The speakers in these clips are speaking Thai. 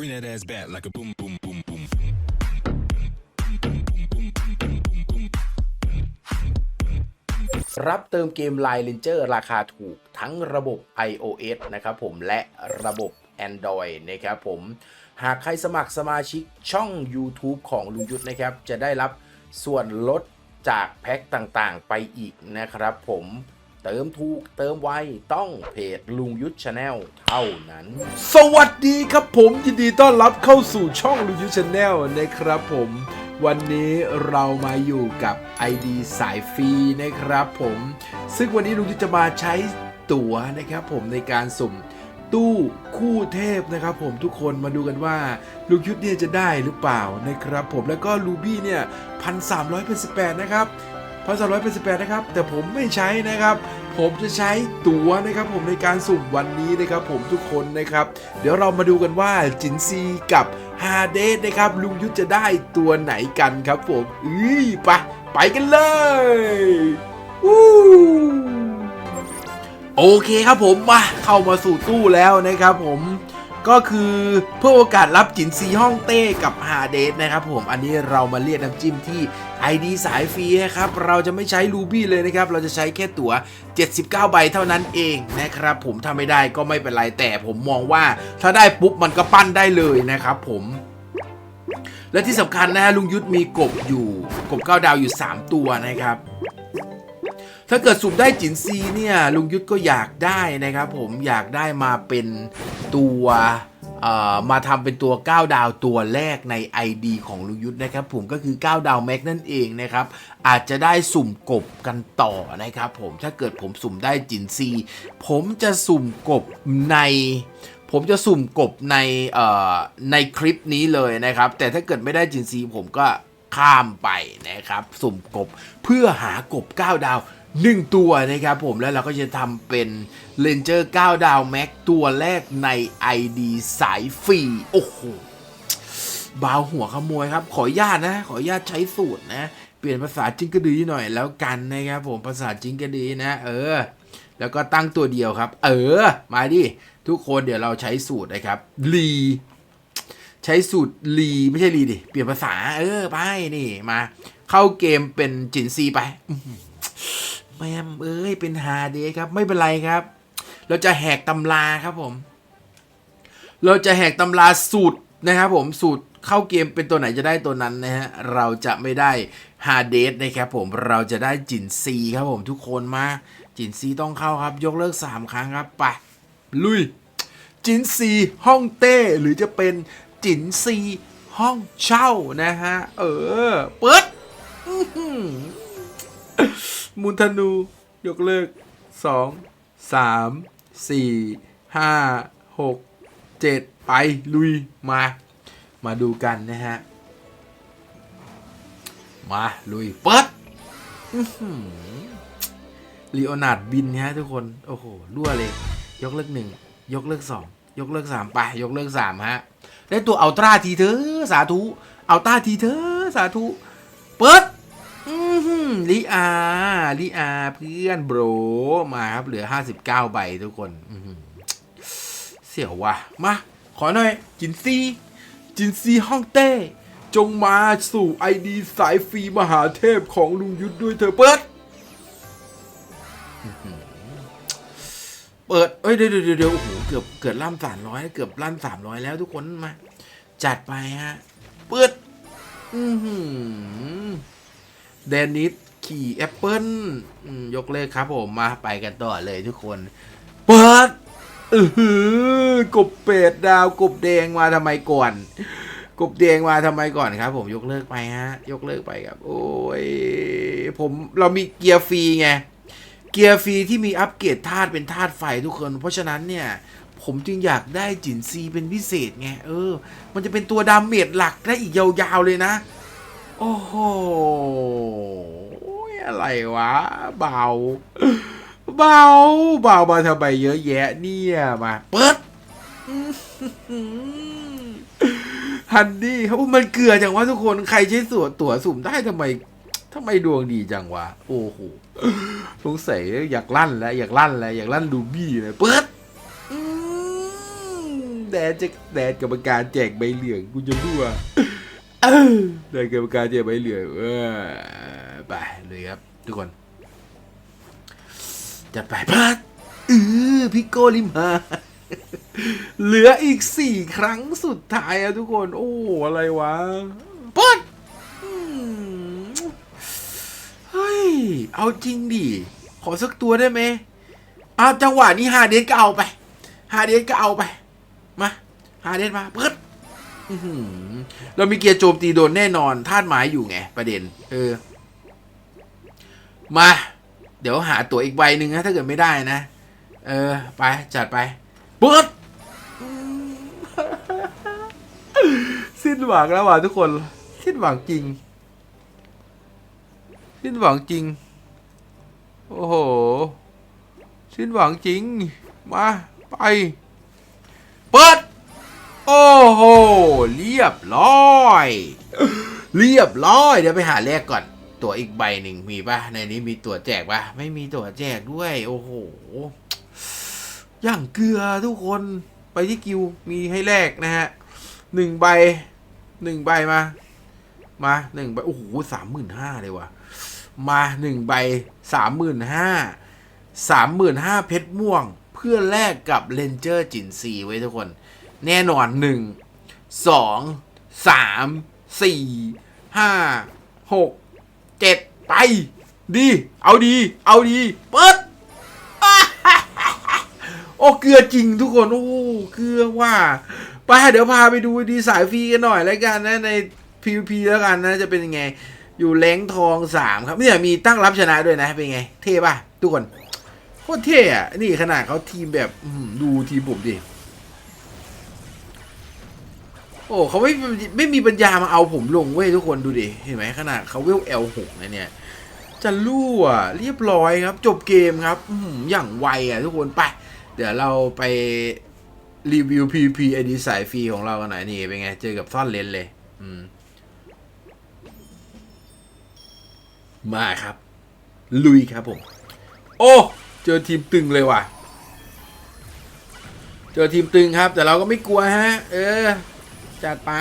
Bring that ass back like a boom, boom, boom, boom. รับเติมเกม Line Ranger ราคาถูกทั้งระบบ iOS นะครับผมและระบบ Android นะครับผมหากใครสมัครสมาชิกช่อง YouTube ของลุงยุทธนะครับ จะได้รับส่วนลดจากแพ็คต่างๆ ไปอีกนะครับผม เติมถูกเติมไวต้องเพจลุงยุทธชาแนลเท่านั้น สวัสดีครับผมยินดีต้อนรับเข้าสู่ช่องลุงยุทธชาแนลนะครับผมวันนี้เรามาอยู่กับ ID สายฟรีนะครับผม ซึ่งวันนี้ลุงยุทธจะมาใช้ตั๋วนะครับผมในการสุ่มตู้คู่เทพนะครับผมทุกคนมาดูกันว่าลุงยุทธเนี่ยจะได้หรือเปล่านะครับผมแล้วก็ลูบี้เนี่ยพันสามร้อยเป็นสิบแปดนะครับพันสามร้อยเป็นสิบแปดนะครับ แต่ผมไม่ใช้นะครับ ผมจะใช้ตั๋วนะครับผมในการสุ่มวันนี้นะครับผมทุกคนนะครับ เดี๋ยวเรามาดูกันว่าจินซีกับฮาเดสนะครับลุงยุทธจะได้ตัวไหนกันครับผมอุ้ยไปไปกันเลยวู้โอเคครับผมมาเข้ามาสู่ตู้แล้วนะครับผมก็คือเพื่อโอกาสรับจินซีห้องเต้กับฮาเดสนะครับผมอันนี้เรามาเรียกน้ำจิ้มที่ ID สายฟรีนะครับเราจะไม่ใช้รูบี้เลยนะครับ เราจะใช้แค่ตั๋ว 79 ใบเท่านั้นเองนะครับผมถ้าไม่ได้ก็ไม่เป็นไรแต่ผมมองว่า ถ้าได้ปุ๊บมันก็ปั้นได้เลยนะครับผมและที่สำคัญนะฮะลุงยุทธมีกบอยู่ กบเก้าดาวอยู่ 3 ตัวนะครับ ถ้าเกิดสุ่มได้จินซีเนี่ยลุงยุทธก็อยากได้นะครับ ผมอยากได้มาเป็นตัว มาทำเป็นตัว 9 ดาวตัวแรกใน ID ของลุงยุทธนะครับ ผมก็คือ 9 ดาวแม็กนั่นเองนะครับ อาจจะได้สุ่มกบกันต่อนะครับผมถ้าเกิดผมสุ่มได้จินซีผมจะสุ่มกบในผมจะสุ่มกบในในคลิปนี้เลยนะครับ แต่ถ้าเกิดไม่ได้จินซีผมก็ข้ามไปนะครับ สุ่มกบเพื่อหากบ 9 ดาว 1 ตัวนะครับผมแล้วเราก็จะทำเป็นเลนเจอร์9ดาวแม็กตัวแรกใน ID สายฟรี โอ้โหบาวหัวขโมยครับ ขออนุญาตนะ ขออนุญาตใช้สูตรนะ เปลี่ยนภาษาจิงกระดือหน่อยแล้วกันนะครับผมภาษาจิงกระดือนะ เออ แล้วก็ตั้งตัวเดียวครับ เออ มาดิ ทุกคนเดี๋ยวเราใช้สูตรนะครับลีใช้สูตรลีไม่ใช่ลีดิ เปลี่ยนภาษา เออ ไป นี่ มา เข้าเกมเป็นจินซีไป แมมเอ้ยเป็นฮาเดย์ครับ ไม่เป็นไรครับ เราจะแหกตำราครับผม เราจะแหกตำราสูตรนะครับผมสูตรเข้าเกมเป็นตัวไหนจะได้ตัวนั้นนะฮะเราจะไม่ได้ฮาเดสนะครับผมเราจะได้จินซีครับผมทุกคนมา จินซีต้องเข้าครับ ยกเลิก 3 ครั้งครับไปลุย จินซีห้องเต้หรือจะเป็นจินซีห้องเช่านะฮะ เออ เปิด มุนธนู ยกเลิก2 3 4 5 6 7ไปลุยมา มาดูกันนะฮะ มาลุยเปิดลีโอนาร์ดบินฮะทุกคน โอ้โหรั่วเลย ยกเลิกหนึ่งยกเลิกสองยกเลิกสามไป ยกเลิกสามฮะ ได้ตัวอัลตร้าทีเถอสาธุอัลตร้าทีเถอสาธุ เปิด ลิอาลิอาเพื่อนโบรมาครับ เหลือ59ใบทุกคนอื้อหือเสียวว่ะ มา ขอหน่อย จินซีจินซีฮ่องเต้ จงมาสู่ไอดีสายฟรีมหาเทพของลุงยุทธด้วยเธอเปิด เปิด เอ้ย เดี๋ยวเดี๋ยวเดี๋ยวโอ้โห เกือบเกือบล่ำสามร้อยเกือบล่ำสามร้อยแล้วทุกคนมา จัดไปฮะ เปิด อือหือ แดนนิสขี่แอปเปิลยกเลิกครับผมมาไปกันต่อเลยทุกคน เปิดอือหือกบเป็ดดาวกบแดงมาทำไมก่อน กบแดงมาทำไมก่อนครับ ผมยกเลิกไปฮะ ยกเลิกไปครับ โอ้ยผมเรามีเกียร์ฟรีไงเกียร์ฟรีที่มีอัปเกรดธาตุเป็นธาตุไฟทุกคน เพราะฉะนั้นเนี่ย ผมจึงอยากได้จินซีเป็นพิเศษไงเออ มันจะเป็นตัวดาเมจหลักได้อีกยาวๆเลยนะ โอ้โห อะไรวะ เบา เบา เบามาทำไมเยอะแยะเนี่ยมาเปิดอื้อหือฮันดี้ครับมันเกลือจังวะทุกคนใครใช้ส่วนตั๋วสุ่มได้ทำไมทำไมดวงดีจังวะ โอ้โหสงสัยอยากลั่นแล้วอยากลั่นแล้วอยากลั่นดูบี้เลยเปิดอืมแดนจะแดนกรรมการแจกใบเหลืองกูจะรั่ว เออแดนกรรมการแจกใบเหลือเออไปเลยครับ ทุกคนจัดไปพัดเออพิโกลิมาเหลืออีกสี่ครั้งสุดท้ายอะทุกคน โอ้อะไรวะปัดเฮ้ย เอาจริงดิ ขอสักตัวได้ไหมเอาจังหวะนี้ฮาเดนก็เอาไปฮาเดนก็เอาไป มาฮาเดนมาเปิด เรามีเกียร์โจมตีโดนแน่นอนธาตุไม้อยู่ไง ประเด็น เออ มา เดี๋ยวหาตั๋วอีกใบหนึ่งนะ ถ้าเกิดไม่ได้นะ เออ ไป จัดไปเปิดสิ้นหวังแล้วว่ะทุกคน สิ้นหวังจริง สิ้นหวังจริง โอ้โห สิ้นหวังจริง มา ไป เปิด โอ้โห เรียบร้อย เรียบร้อย เดี๋ยวไปหาแลกก่อน ตัวอีกใบหนึ่งมีปะในนี้มีตัวแจกปะไม่มีตัวแจกด้วย โอ้โห อย่างเกลือทุกคน ไปที่กิวมีให้แลกนะฮะหนึ่งใบหนึ่งใบมา มาหนึ่งใบ โอ้โหสามหมื่นห้าเลยว่ะ มาหนึ่งใบสามหมื่นห้าสามหมื่นห้าเพชรม่วง เพื่อแลกกับเลนเจอร์จินซีไว้ทุกคน แน่นอนหนึ่งสองสามสี่ห้าหกเจ็ดไป ดี เอาดี เอาดี เปิด โอ้ เกลือจริงทุกคน โอ้ เกลือว่าไปเดี๋ยวพาไปดูดีสายฟรีกันหน่อยแล้วกันนะ ใน PVP แล้วกันนะ จะเป็นยังไง อยู่แรงทองสามครับ เนี่ยมีตั้งรับชนะด้วยนะ เป็นไง เท่ป่ะ ทุกคน โคตรเท่อะนี่ขนาดเขาทีมแบบดูทีมผมดิ โอ้เขาไม่ไม่มีปัญญามาเอาผมลงเว้ยทุกคนดูดิเห็นไหมขนาดเขาเวล L6 นะเนี่ยจะลู่อะเรียบร้อยครับ จบเกมครับอย่างไวอะทุกคนไป เดี๋ยวเราไปรีวิว PVP ไอดีสายฟรีของเรากันหน่อยนี่เป็นไง เจอกับซ่อนเลนเลย อืม มาครับ ลุยครับผม โอ้ เจอทีมตึงเลยว่ะ เจอทีมตึงครับ แต่เราก็ไม่กลัวฮะ เออ จัดไป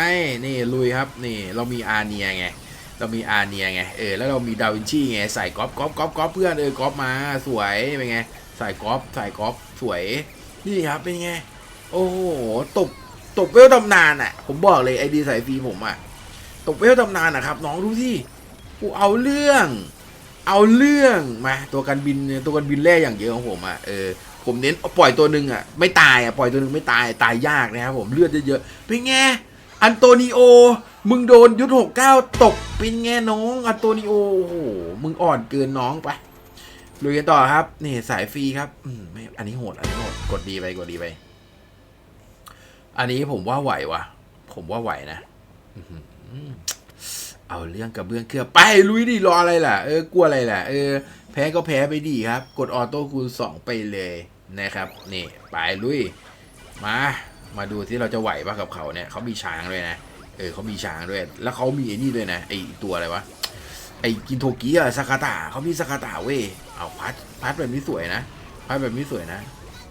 นี่ลุยครับนี่เรามีอาเนียไงเรามีอาเนียไงเออแล้วเรามีดาวินชีไงใส่ก๊อปก๊อปก๊อปก๊อปเพื่อนเออก๊อปมาสวยเป็นไงใส่ก๊อปใส่ก๊อปสวยนี่ครับเป็นไงโอ้โหตบตบเวลตำนานอะ ผมบอกเลยไอดีสายฟรีผมอะตบเวลตำนานอะครับ น้องดูที่กูเอาเรื่อง เอาเรื่องมาตัวกันบินตัวกันบินแร่อย่างเยอะของผมอะเออผมเน้นปล่อยตัวหนึ่งอะไม่ตายอะปล่อยตัวหนึ่งไม่ตายตายยากนะครับผมเลือดเยอะๆเป็นไง อันโตนิโอ มึงโดนยุทธหกเก้าตกเป็นไงน้อง อันโตนิโอ โอ้โห มึงอ่อนเกินน้องไปลุยกันต่อครับ นี่สายฟรีครับ อืมไม่อันนี้โหด อันนี้โหด กดดีไป กดดีไป อันนี้ผมว่าไหววะผมว่าไหวนะ เอาเรื่องกับเบื้องเครือไปลุยดิรออะไรล่ะ เออกลัวอะไรล่ะ เออ แพ้ก็แพ้ไปดีครับ กดออโต้คูณสองไปเลยนะครับ นี่ ไปลุย มา มาดูที่เราจะไหวปะกับเขาเนี่ยเขามีช้างด้วยนะ เออเขามีช้างด้วย แล้วเขามีไอ้นี่ด้วยนะไอตัวอะไรวะ ไอกินโทกิอะสากาตะเขามีสากาตะเว้ย เอาพัดพัดแบบนี้สวยนะ พัดแบบนี้สวยนะ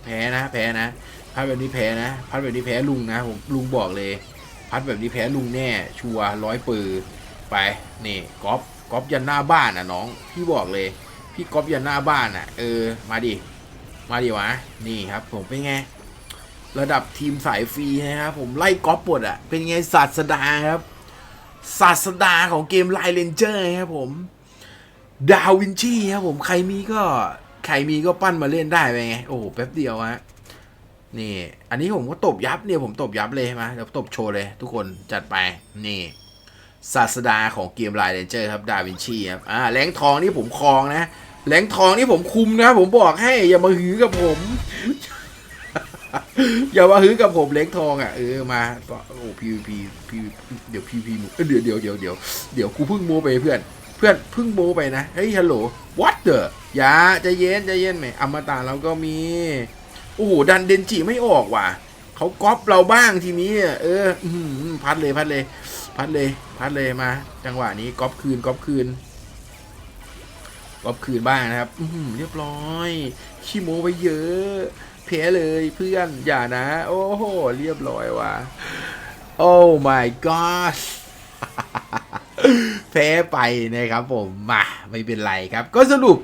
แพ้นะ แพ้นะ พัดแบบนี้แพ้นะ พัดแบบนี้แพ้ลุงนะผมลุงบอกเลย พัดแบบนี้แพ้ลุงแน่ ชัวร้อยปือไป นี่ก๊อปก๊อปยันหน้าบ้านอะน้อง พี่บอกเลย พี่ก๊อปยันหน้าบ้านอะ เออ มาดิ มาดิวะ นี่ครับ ผมเป็นไง ระดับทีมสายฟรีนะครับผมไล่ก๊อปหมดอะ เป็นไงศาสดาครับ ศาสดาของเกมไลเลนเจอร์ครับผม ดาวินชีครับผมใครมีก็ ใครมีก็ปั้นมาเล่นได้ไปไง โอ้แป๊บเดียวฮะนี่ อันนี้ผมก็ตบยับเนี่ยผมตบยับเลยมาเดี๋ยวตบโชว์เลย ทุกคนจัดไปนี่ศาสดาของเกมไลน์เรนเจอร์ครับดาวินชีครับอ่าแรงทองนี่ผมครองนะแรงทองนี่ผมคุมนะผมบอกให้อย่ามาหือกับผม อย่ามาหือกับผมแรงทองอะเออมาโอ้พีพีพีเดี๋ยวพีพีเดี๋ยวเดี๋ยวเดี๋ยวเดี๋ยวเดี๋ยวกูเพิ่งโมไปเพื่อน เพื่อนเพิ่งโมไปนะเฮ้ยฮัลโหล what the อย่าใจเย็นใจเย็นไหมอมตะเราก็มีโอ้โหดันเดนจิไม่ออกว่ะเขาก๊อปเราบ้างทีนี้เออพัดเลยพัดเลย พัดเลย พัดเลยมา จังหวะนี้ก๊อปคืนก๊อปคืนก๊อปคืนบ้างนะครับอืเรียบร้อยขี้โมไปเยอะ แพ้เลยเพื่อนอย่านะ โอ้โห เรียบร้อยว่ะโอ้ my god แพ้ไปนะครับผมมาไม่เป็นไรครับ ก็สรุป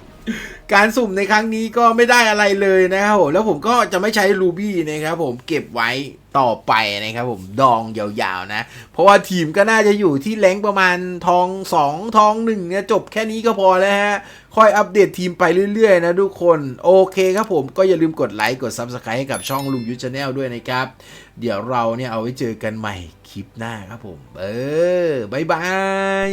การสุ่มในครั้งนี้ก็ไม่ได้อะไรเลยนะครับผมแล้วผมก็จะไม่ใช้รูบี้นะครับผมเก็บไว้ต่อไปนะครับผมดองยาวๆนะ เพราะว่าทีมก็น่าจะอยู่ที่แรงประมาณทอง 2 ทอง1เนี่ยจบแค่นี้ก็พอแล้วฮะ ค่อยอัปเดตทีมไปเรื่อยๆนะทุกคน โอเคครับผมก็อย่าลืมกดไลค์กด Subscribe ให้กับช่องลุงยูชาแนลด้วยนะครับ เดี๋ยวเราเนี่ยเอาไว้เจอกันใหม่คลิปหน้าครับผม เออบายบาย